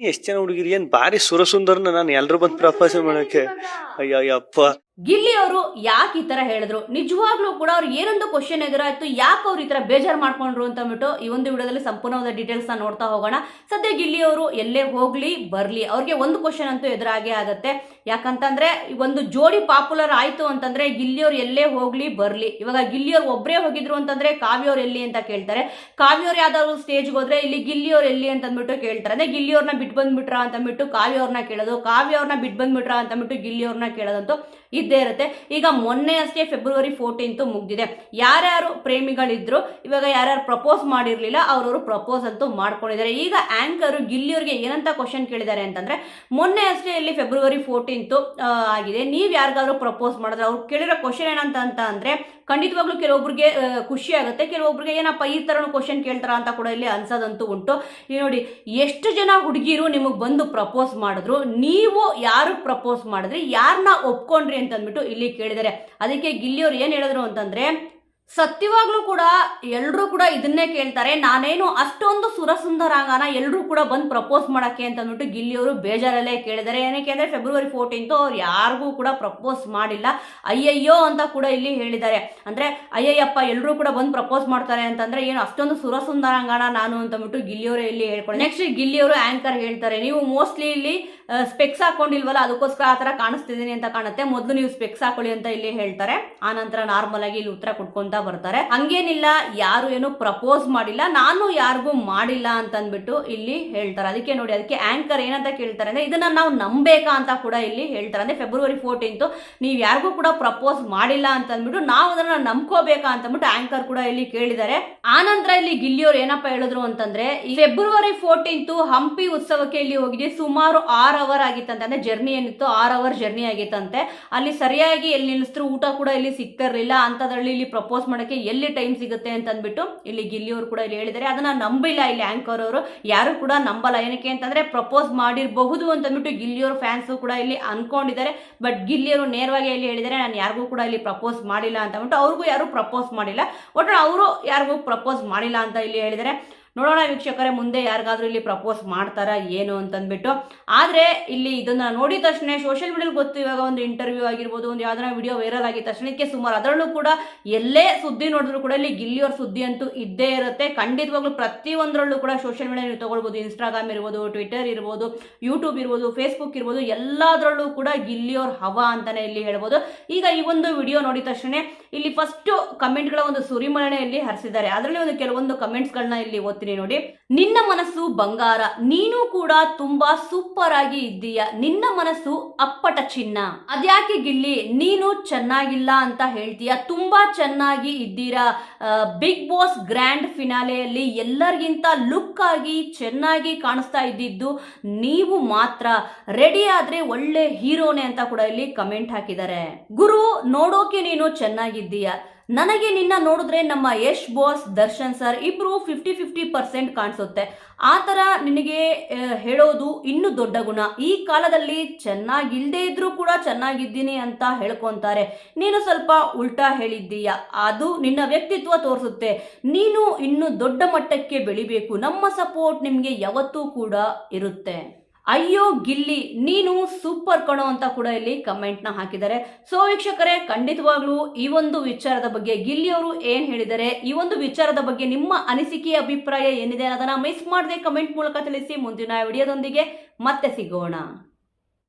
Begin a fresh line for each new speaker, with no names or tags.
ಎಷ್ಟ್ ಜನ ಹುಡುಗಿರಿ? ಏನ್ ಬಾರಿ ಸುರಸುಂದರ್ನ ನಾನು ಎಲ್ರು ಬಂದ್ ಪ್ರಪೋಸ್ ಮಾಡಕ್ಕೆ ಅಯ್ಯಯ್ಯಪ್ಪ. ಯಪ್ಪ
ಗಿಲ್ಲಿ ಅವರು ಯಾಕೆ ಈ ತರ ಹೇಳಿದ್ರು? ನಿಜವಾಗ್ಲೂ ಕೂಡ ಅವ್ರು ಏನೊಂದು ಕ್ವಶನ್ ಎದುರಾಯ್ತು, ಯಾಕೆ ಅವ್ರು ಈ ತರ ಬೇಜಾರು ಮಾಡ್ಕೊಂಡ್ರು ಅಂತ ಅಂದ್ಬಿಟ್ಟು ಈ ಒಂದು ವಿಡಿಯೋದಲ್ಲಿ ಸಂಪೂರ್ಣವಾದ ಡೀಟೇಲ್ಸ್ನ ನೋಡ್ತಾ ಹೋಗೋಣ. ಸದ್ಯ ಗಿಲ್ಲಿ ಅವರು ಎಲ್ಲೇ ಹೋಗ್ಲಿ, ಬರ್ಲಿ. ಅವ್ರಿಗೆ ಒಂದು ಕ್ವಶನ್ ಅಂತೂ ಎದುರಾಗೇ ಆಗತ್ತೆ. ಯಾಕಂತಂದ್ರೆ ಒಂದು ಜೋಡಿ ಪಾಪ್ಯುಲರ್ ಆಯ್ತು ಅಂತಂದ್ರೆ ಗಿಲ್ಲಿಯವ್ರು ಎಲ್ಲೇ ಹೋಗ್ಲಿ, ಬರ್ಲಿ. ಇವಾಗ ಗಿಲ್ಲಿಯವ್ರು ಒಬ್ಬರೇ ಹೋಗಿದ್ರು ಅಂತಂದ್ರೆ ಕಾವ್ಯವ್ರು ಎಲ್ಲಿ ಅಂತ ಕೇಳ್ತಾರೆ. ಕಾವ್ಯವ್ರು ಯಾವ್ದಾದ್ರು ಸ್ಟೇಜ್ಗೆ ಹೋದ್ರೆ ಇಲ್ಲಿ ಗಿಲ್ಲಿಯವ್ರು ಎಲ್ಲಿ ಅಂತ ಅಂದ್ಬಿಟ್ಟು ಕೇಳ್ತಾರೆ. ಅಂದ್ರೆ ಗಿಲ್ಲಿಯವ್ರನ್ನ ಬಿಟ್ಟು ಬಂದ್ಬಿಟ್ರ ಅಂತ ಅಂದ್ಬಿಟ್ಟು ಕಾವ್ಯವ್ರನ್ನ ಕೇಳೋದು ಕಾವ್ಯವ್ರನ್ನ ಬಿಟ್ಟು ಬಂದ್ಬಿಟ್ರ ಅಂತ ಅಂದ್ಬಿಟ್ಟು ಗಿಲ್ಲಿಯವ್ರನ್ನ ಕೇಳೋದಂತೂ ಇದ್ದೇ ಇರುತ್ತೆ. ಈಗ ಮೊನ್ನೆ ಅಷ್ಟೇ ಫೆಬ್ರವರಿ ಫೋರ್ಟೀನ್ತು ಮುಗ್ದಿದೆ. ಯಾರ್ಯಾರು ಪ್ರೇಮಿಗಳಿದ್ರು, ಇವಾಗ ಯಾರ್ಯಾರು ಪ್ರಪೋಸ್ ಮಾಡಿರಲಿಲ್ಲ, ಅವ್ರವರು ಪ್ರಪೋಸ್ ಅಂತೂ ಮಾಡ್ಕೊಂಡಿದ್ದಾರೆ. ಈಗ ಆಂಕರ್ ಗಿಲ್ಲಿಯವ್ರಿಗೆ ಏನಂತ ಕ್ವಶನ್ ಕೇಳಿದ್ದಾರೆ ಅಂತಂದ್ರೆ, ಮೊನ್ನೆ ಅಷ್ಟೇ ಇಲ್ಲಿ ಫೆಬ್ರವರಿ ಫೋರ್ಟೀನ್ತು ಆಗಿದೆ. ನೀವು ಯಾರಿಗಾದ್ರು ಪ್ರಪೋಸ್ ಮಾಡಿದ್ರೆ, ಅವ್ರು ಕೇಳಿರೋ ಕ್ವಶನ್ ಏನಂತ ಅಂತ ಅಂದ್ರೆ ಖಂಡಿತವಾಗ್ಲೂ ಕೆಲವೊಬ್ರಿಗೆ ಖುಷಿ ಆಗುತ್ತೆ. ಕೆಲವೊಬ್ರಿಗೆ, ಏನಪ್ಪ, ಈ ಥರನೂ ಕ್ವಶನ್ ಕೇಳ್ತಾರ ಅಂತ ಕೂಡ ಇಲ್ಲಿ ಅನ್ಸೋದಂತೂ ಉಂಟು. ನೋಡಿ, ಎಷ್ಟು ಜನ ಹುಡುಗಿರು ನಿಮಗೆ ಬಂದು ಪ್ರಪೋಸ್ ಮಾಡಿದ್ರು, ನೀವು ಯಾರು ಪ್ರಪೋಸ್ ಮಾಡಿದ್ರಿ ಯಾರನ್ನ ಒಪ್ಕೊಂಡ್ರಿ ಅಂತ ಅಂದ್ಬಿಟ್ಟು ಇಲ್ಲಿ ಕೇಳಿದ್ದಾರೆ. ಅದಕ್ಕೆ ಗಿಲ್ಲಿಯವ್ರು ಏನು ಹೇಳಿದ್ರು ಅಂತಂದ್ರೆ ಸತ್ಯವಾಗ್ಲೂ ಕೂಡ ಎಲ್ಲರೂ ಕೂಡ ಇದನ್ನೇ ಕೇಳ್ತಾರೆ, ನಾನೇನು ಅಷ್ಟೊಂದು ಸುರಸುಂದರಾಂಗನ ಎಲ್ಲರೂ ಕೂಡ ಬಂದು ಪ್ರಪೋಸ್ ಮಾಡಕ್ಕೆ ಅಂತ ಅಂದ್ಬಿಟ್ಟು ಗಿಲ್ಲಿಯವರು ಬೇಜಾರಲ್ಲೇ ಕೇಳಿದ್ದಾರೆ. ಏನಕ್ಕೆ ಅಂದರೆ ಫೆಬ್ರವರಿ ಫೋರ್ಟೀನ್ತು ಅವ್ರು ಯಾರಿಗೂ ಕೂಡ ಪ್ರಪೋಸ್ ಮಾಡಿಲ್ಲ. ಅಯ್ಯಯ್ಯೋ ಅಂತ ಕೂಡ ಇಲ್ಲಿ ಹೇಳಿದ್ದಾರೆ. ಅಂದರೆ ಅಯ್ಯಯ್ಯಪ್ಪ ಎಲ್ಲರೂ ಕೂಡ ಬಂದು ಪ್ರಪೋಸ್ ಮಾಡ್ತಾರೆ ಅಂತಂದ್ರೆ ಏನು ಅಷ್ಟೊಂದು ಸುರಸುಂದರಾಂಗಣ ನಾನು ಅಂತ ಗಿಲ್ಲಿ ಗಿಲ್ಲಿಯವರು ಇಲ್ಲಿ ಹೇಳ್ಕೊಂಡು ನೆಕ್ಸ್ಟ್ ಗಿಲ್ಲಿಯವರು ಆಂಕರ್ ಹೇಳ್ತಾರೆ. ನೀವು ಮೋಸ್ಟ್ಲಿ ಇಲ್ಲಿ ಸ್ಪೆಕ್ಸ್ ಹಾಕೊಂಡಿಲ್ವಲ್ಲ, ಅದಕ್ಕೋಸ್ಕರ ಆ ಥರ ಕಾಣಿಸ್ತಿದ್ದೀನಿ ಅಂತ ಕಾಣುತ್ತೆ. ಮೊದಲು ನೀವು ಸ್ಪೆಕ್ಸ್ ಹಾಕೊಳ್ಳಿ ಅಂತ ಇಲ್ಲಿ ಹೇಳ್ತಾರೆ. ಆನಂತರ ನಂತರ ನಾರ್ಮಲ್ ಆಗಿ ಇಲ್ಲಿ ಉತ್ತರ ಕೊಟ್ಕೊಂತ ಬರ್ತಾರೆ. ಹಂಗೇನಿಲ್ಲ, ಯಾರು ಏನು ಪ್ರಪೋಸ್ ಮಾಡಿಲ್ಲ, ನಾನು ಯಾರಿಗೂ ಮಾಡಿಲ್ಲ ಅಂತ ಅಂದ್ಬಿಟ್ಟು ಇಲ್ಲಿ ಹೇಳ್ತಾರೆ. ಅದಕ್ಕೆ ನೋಡಿ, ಅದಕ್ಕೆ ಆಂಕರ್ ಏನಂತ ಕೇಳ್ತಾರೆ ಅಂದ್ರೆ, ಇದನ್ನ ನಾವು ನಂಬೇಕಾ ಅಂತ ಕೂಡ ಇಲ್ಲಿ ಹೇಳ್ತಾರೆ. ಅಂದ್ರೆ ಫೆಬ್ರವರಿ ಫೋರ್ಟೀನ್ತ್ ನೀವು ಯಾರಿಗೂ ಕೂಡ ಪ್ರಪೋಸ್ ಮಾಡಿಲ್ಲ ಅಂತ ಅಂದ್ಬಿಟ್ಟು ನಾವು ಅದನ್ನ ನಂಬ್ಕೋಬೇಕಾ ಅಂತ ಅಂದ್ಬಿಟ್ಟು ಆಂಕರ್ ಕೂಡ ಇಲ್ಲಿ ಕೇಳಿದ್ದಾರೆ. ಆನಂತರ ಇಲ್ಲಿ ಗಿಲ್ಲಿಯವ್ರು ಏನಪ್ಪ ಹೇಳಿದ್ರು ಅಂತಂದ್ರೆ ಫೆಬ್ರವರಿ ಫೋರ್ಟೀನ್ತು ಹಂಪಿ ಉತ್ಸವಕ್ಕೆ ಇಲ್ಲಿ ಹೋಗಿದೆ ಸುಮಾರು ಆರ್ ಅವರ್ ಆಗಿತ್ತಂತೆ. ಅಂದ್ರೆ ಜರ್ನಿ ಏನಿತ್ತು, ಆರ್ ಅವರ್ ಜರ್ನಿ ಆಗಿತ್ತಂತೆ. ಅಲ್ಲಿ ಸರಿಯಾಗಿ ಎಲ್ಲಿ ನಿಲ್ಲಿಸಿದ್ರು, ಊಟ ಕೂಡ ಇಲ್ಲಿ ಸಿಗ್ತಿರ್ಲಿಲ್ಲ. ಅಂತದ್ರಲ್ಲಿ ಇಲ್ಲಿ ಪ್ರಪೋಸ್ ಮಾಡಕ್ಕೆ ಎಲ್ಲಿ ಟೈಮ್ ಸಿಗುತ್ತೆ ಅಂತ ಅಂದ್ಬಿಟ್ಟು ಇಲ್ಲಿ ಗಿಲ್ಲಿಯವರು ಕೂಡ ಇಲ್ಲಿ ಹೇಳಿದ್ದಾರೆ. ಅದನ್ನ ನಂಬಿಲ್ಲ ಇಲ್ಲಿ ಆಂಕರ್ ಅವರು. ಯಾರು ಕೂಡ ನಂಬಲ್ಲ. ಏನಕ್ಕೆ ಅಂತಂದ್ರೆ ಪ್ರಪೋಸ್ ಮಾಡಿರಬಹುದು ಅಂತ ಅಂದ್ಬಿಟ್ಟು ಗಿಲ್ಲಿಯವ್ರ ಫ್ಯಾನ್ಸ್ ಕೂಡ ಇಲ್ಲಿ ಅನ್ಕೊಂಡಿದ್ದಾರೆ. ಬಟ್ ಗಿಲ್ಲಿಯವರು ನೇರವಾಗಿ ಇಲ್ಲಿ ಹೇಳಿದ್ದಾರೆ, ನಾನು ಯಾರಿಗೂ ಕೂಡ ಇಲ್ಲಿ ಪ್ರಪೋಸ್ ಮಾಡಿಲ್ಲ ಅಂತ ಅಂದ್ಬಿಟ್ಟು ಅವ್ರಿಗೂ ಯಾರು ಪ್ರಪೋಸ್ ಮಾಡಿಲ್ಲ. ಒಟ್ಟು ಅವರು ಯಾರಿಗೂ ಪ್ರಪೋಸ್ ಮಾಡಿಲ್ಲ ಅಂತ ಇಲ್ಲಿ ಹೇಳಿದ್ದಾರೆ. ನೋಡೋಣ ವೀಕ್ಷಕರೇ, ಮುಂದೆ ಯಾರಿಗಾದ್ರೂ ಇಲ್ಲಿ ಪ್ರಪೋಸ್ ಮಾಡ್ತಾರಾ, ಏನು ಅಂತಂದ್ಬಿಟ್ಟು. ಆದರೆ ಇಲ್ಲಿ ಇದನ್ನ ನೋಡಿದ ತಕ್ಷಣ ಸೋಷಿಯಲ್ ಮೀಡಿಯಲ್ಲಿ ಗೊತ್ತು, ಇವಾಗ ಒಂದು ಇಂಟರ್ವ್ಯೂ ಆಗಿರ್ಬೋದು, ಒಂದು ಯಾವ್ದಾರ ವಿಡಿಯೋ ವೈರಲ್ ಆಗಿದ ತಕ್ಷಣಕ್ಕೆ ಸುಮಾರು ಅದರಲ್ಲೂ ಕೂಡ ಎಲ್ಲೇ ಸುದ್ದಿ ನೋಡಿದ್ರು ಕೂಡ ಇಲ್ಲಿ ಗಿಲ್ಲಿಯವ್ರ ಸುದ್ದಿ ಅಂತೂ ಇದ್ದೇ ಇರುತ್ತೆ. ಖಂಡಿತವಾಗ್ಲೂ ಪ್ರತಿಯೊಂದರಲ್ಲೂ ಕೂಡ ಸೋಷಿಯಲ್ ಮೀಡಿಯಾ ನೀವು ತಗೊಳ್ಬೋದು. ಇನ್ಸ್ಟಾಗ್ರಾಮ್ ಇರ್ಬೋದು ಟ್ವಿಟರ್ ಇರ್ಬೋದು ಯೂಟ್ಯೂಬ್ ಇರ್ಬೋದು ಫೇಸ್ಬುಕ್ ಇರ್ಬೋದು, ಎಲ್ಲದರಲ್ಲೂ ಕೂಡ ಗಿಲ್ಲಿಯವ್ರ ಹವಾ ಅಂತಾನೆ ಇಲ್ಲಿ ಹೇಳ್ಬೋದು. ಈಗ ಈ ಒಂದು ವಿಡಿಯೋ ನೋಡಿದ ತಕ್ಷಣ ಇಲ್ಲಿ ಫಸ್ಟ್ ಕಮೆಂಟ್ಗಳ ಒಂದು ಸುರಿಮಳೆನೆ ಇಲ್ಲಿ ಹರಿಸಿದ್ದಾರೆ. ಅದರಲ್ಲಿ ಒಂದು ಕೆಲವೊಂದು ಕಮೆಂಟ್ಸ್ಗಳನ್ನ ಇಲ್ಲಿ ಓದ್ತೀನಿ ನೋಡಿ. ನಿನ್ನ ಮನಸ್ಸು ಬಂಗಾರ, ನೀನು ಕೂಡ ತುಂಬಾ ಸೂಪರ್ ಆಗಿ ಇದ್ದೀಯ. ನಿನ್ನ ಮನಸ್ಸು ಅಪ್ಪಟ ಚಿನ್ನ. ಅದ್ಯಾಕೆ ಗಿಲ್ಲಿ, ನೀನು ಚೆನ್ನಾಗಿಲ್ಲ ಅಂತ ಹೇಳ್ತೀಯ. ತುಂಬಾ ಚೆನ್ನಾಗಿ ಇದ್ದೀರಾ. ಬಿಗ್ ಬಾಸ್ ಗ್ರ್ಯಾಂಡ್ ಫಿನಾಲೆಯಲ್ಲಿ ಎಲ್ಲರಿಗಿಂತ ಲುಕ್ ಆಗಿ ಚೆನ್ನಾಗಿ ಕಾಣಿಸ್ತಾ ಇದ್ದಿದ್ದು ನೀವು ಮಾತ್ರ. ರೆಡಿ ಆದ್ರೆ ಒಳ್ಳೆ ಹೀರೋನೆ ಅಂತ ಕೂಡ ಇಲ್ಲಿ ಕಮೆಂಟ್ ಹಾಕಿದ್ದಾರೆ. ಗುರು, ನೋಡೋಕೆ ನೀನು ಚೆನ್ನಾಗಿದ್ದೀಯ. ನನಗೆ ನಿನ್ನ ನೋಡಿದ್ರೆ ನಮ್ಮ ಯಶ್ ಬಾಸ್ ದರ್ಶನ್ ಸರ್ ಇಬ್ರು ಫಿಫ್ಟಿ ಫಿಫ್ಟಿ ಪರ್ಸೆಂಟ್ ಕಾಣಿಸುತ್ತೆ. ಆ ಥರ ನಿನಗೆ ಹೇಳೋದು ಇನ್ನೂ ದೊಡ್ಡ ಗುಣ. ಈ ಕಾಲದಲ್ಲಿ ಚೆನ್ನಾಗಿಲ್ದೇ ಇದ್ರೂ ಕೂಡ ಚೆನ್ನಾಗಿದ್ದೀನಿ ಅಂತ ಹೇಳ್ಕೊತಾರೆ. ನೀನು ಸ್ವಲ್ಪ ಉಲ್ಟಾ ಹೇಳಿದ್ದೀಯ. ಅದು ನಿನ್ನ ವ್ಯಕ್ತಿತ್ವ ತೋರಿಸುತ್ತೆ. ನೀನು ಇನ್ನು ದೊಡ್ಡ ಮಟ್ಟಕ್ಕೆ ಬೆಳಿಬೇಕು. ನಮ್ಮ ಸಪೋರ್ಟ್ ನಿಮಗೆ ಯಾವತ್ತೂ ಕೂಡ ಇರುತ್ತೆ. ಅಯ್ಯೋ ಗಿಲ್ಲಿ, ನೀನು ಸೂಪರ್ ಕಣೋ ಅಂತ ಕೂಡ ಇಲ್ಲಿ ಕಮೆಂಟ್ನ ಹಾಕಿದ್ದಾರೆ. ಸೊ ವೀಕ್ಷಕರೇ, ಖಂಡಿತವಾಗ್ಲೂ ಈ ಒಂದು ವಿಚಾರದ ಬಗ್ಗೆ ಗಿಲ್ಲಿಯವರು ಏನು ಹೇಳಿದ್ದಾರೆ, ಈ ಒಂದು ವಿಚಾರದ ಬಗ್ಗೆ ನಿಮ್ಮ ಅನಿಸಿಕೆ ಅಭಿಪ್ರಾಯ ಏನಿದೆ ಅನ್ನೋದನ್ನ ಮಿಸ್ ಮಾಡದೆ ಕಮೆಂಟ್ ಮೂಲಕ ತಿಳಿಸಿ ಮುಂದಿನ ವಿಡಿಯೋದೊಂದಿಗೆ ಮತ್ತೆ ಸಿಗೋಣ.